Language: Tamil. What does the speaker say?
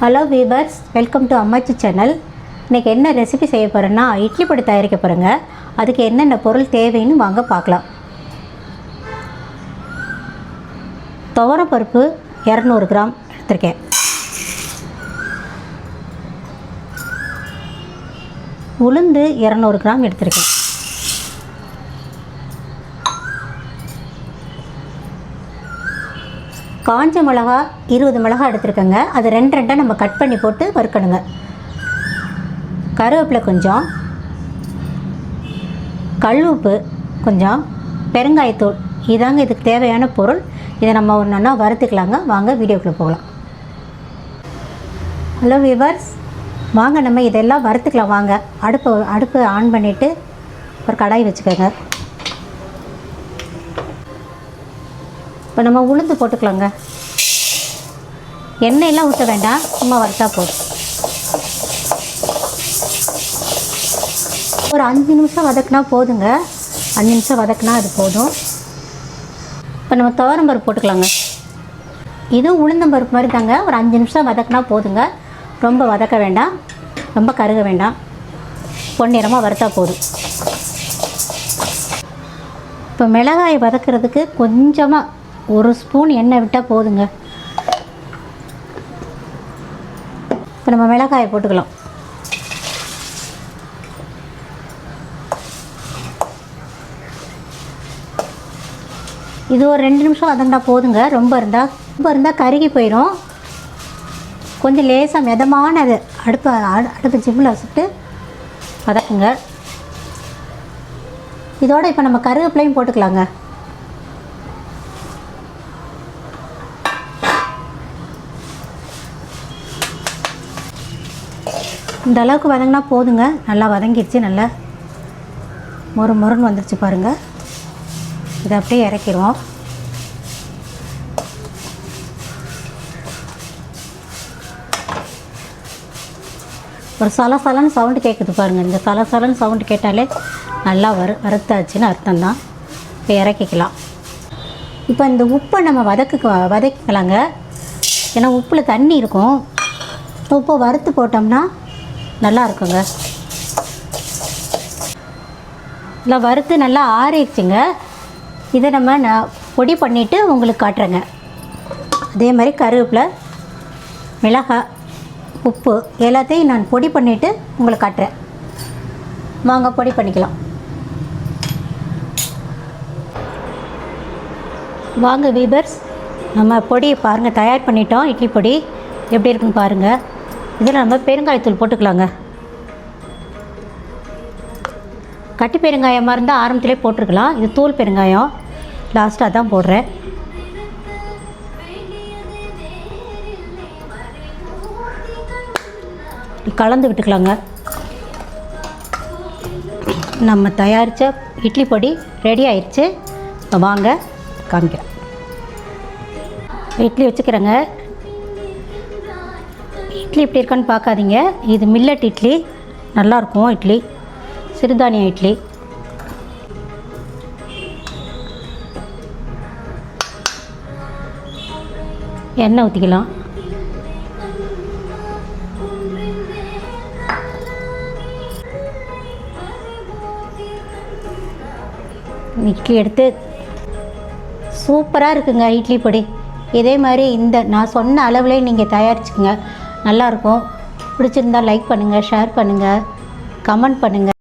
Hello viewers welcome to Ammachi channel இன்றைக்கி என்ன ரெசிபி செய்ய போகிறேன்னா இட்லி பொடி தயாரிக்க போகிறேங்க அதுக்கு என்னென்ன பொருள் தேவைன்னு வாங்க பார்க்கலாம். துவரப்பருப்பு இரநூறு கிராம் எடுத்திருக்கேன். உளுந்து இரநூறு கிராம் எடுத்திருக்கேன். காஞ்ச மிளகா இருபது மிளகா எடுத்துருக்கேங்க. அது ரெண்டு ரெண்டாக நம்ம கட் பண்ணி போட்டு வறுக்கணுங்க. கருவேப்பிலை கொஞ்சம். கல் உப்பு கொஞ்சம். பெருங்காயத்தூள். இதாங்க இதுக்கு தேவையான பொருள். இதை நம்ம ஒன்று ஒன்றா வறுத்துக்கலாங்க. வாங்க வீடியோக்குள்ளே போகலாம். ஹலோ விவர்ஸ் வாங்க நம்ம இதெல்லாம் வறுத்துக்கலாம். வாங்க. அடுப்பு அடுப்பு ஆன் பண்ணிவிட்டு ஒரு கடாய் வச்சுக்கோங்க. இப்போ நம்ம உளுந்து போட்டுக்கலாங்க. எண்ணெயெல்லாம் ஊற்ற வேண்டாம். சும்மா வறுத்தா போதும். ஒரு அஞ்சு நிமிஷம் வதக்குனா போதுங்க. அஞ்சு நிமிஷம் வதக்குனா அது போதும். இப்போ நம்ம துவரம்பருப்பு போட்டுக்கலாங்க. இதுவும் உளுந்தம்பருப்பு மாதிரி தாங்க. ஒரு அஞ்சு நிமிஷம் வதக்குனா போதுங்க. ரொம்ப வதக்க வேண்டாம். ரொம்ப கருக வேண்டாம். பொன்னிறமாக வறுத்தா போதும். இப்போ மிளகாயை வதக்கிறதுக்கு கொஞ்சமாக ஒரு ஸ்பூன் எண்ணெய் விட்டால் போதுங்க. இப்போ நம்ம மிளகாயை போட்டுக்கலாம். இது ஒரு ரெண்டு நிமிஷம் வதங்கினா போதுங்க. ரொம்ப இருந்தால் ரொம்ப இருந்தால் கருகி போயிடும் கொஞ்சம் லேசாக மிதமான அது அடுப்பு அடு- அடுப்பு ஜிம்மில் வச்சுட்டு வதக்குங்க. இதோட இப்போ நம்ம கருவேப்பிலையும் போட்டுக்கலாங்க. இந்த அளவுக்கு வதங்கினா போதுங்க. நல்லா வதங்கிடுச்சு நல்லா மொறு மொறுன்னு வந்துருச்சு பாருங்கள் இதை அப்படியே இறக்கிடுவோம் ஒரு சலசலன்னு சவுண்டு கேட்குது பாருங்கள் இந்த சலசலன்னு சவுண்டு கேட்டாலே நல்லா வறு வறுத்தாச்சுன்னு அர்த்தம் தான் இப்போ இறக்கிக்கலாம். இப்போ இந்த உப்பை நம்ம வதக்கு வதக்கிக்கலாங்க. ஏன்னா உப்பில் தண்ணி இருக்கும். உப்பை வறுத்து போட்டோம்னா நல்லா இருக்குங்க நல்லா வறுத்து நல்லா ஆறிடுச்சுங்க. இதை நம்ம நான் பொடி பண்ணிவிட்டு உங்களுக்கு காட்டுறேங்க. அதே மாதிரி கருவேப்பிலை மிளகாய் உப்பு எல்லாத்தையும் நான் பொடி பண்ணிவிட்டு உங்களுக்கு காட்டுறேன். வாங்க பொடி பண்ணிக்கலாம். வாங்க வீபர்ஸ் நம்ம பொடி பாருங்கள் தயார் பண்ணிட்டோம். இட்லி பொடி எப்படி இருக்குன்னு பாருங்கள் இதில் நம்ம பெருங்காயத்தூள் போட்டுக்கலாங்க. கட்டி பெருங்காயமாக இருந்தால் ஆரம்பத்திலே போட்டிருக்கலாம். இது தூள் பெருங்காயம். லாஸ்ட்டாக தான் போடுறேன். கலந்து விட்டுக்கலாங்க. நம்ம தயாரித்த இட்லி பொடி ரெடி ஆயிடுச்சு வாங்க காமிக்கிறேன். இட்லி வச்சுக்கிறேங்க. இட்லி எப்படி இருக்கான்னு பார்க்காதீங்க. இது மில்லட் இட்லி. நல்லாயிருக்கும் இட்லி. சிறுதானிய இட்லி. எண்ணெய் ஊற்றிக்கலாம் இட்லி எடுத்து சூப்பராக இருக்குங்க இட்லி பொடி. இதே மாதிரி இந்த நான் சொன்ன அளவுலேயே நீங்கள் தயாரிச்சுக்கோங்க. நல்லாயிருக்கும். பிடிச்சிருந்தா லைக் பண்ணுங்கள் ஷேர் பண்ணுங்கள் கமெண்ட் பண்ணுங்கள்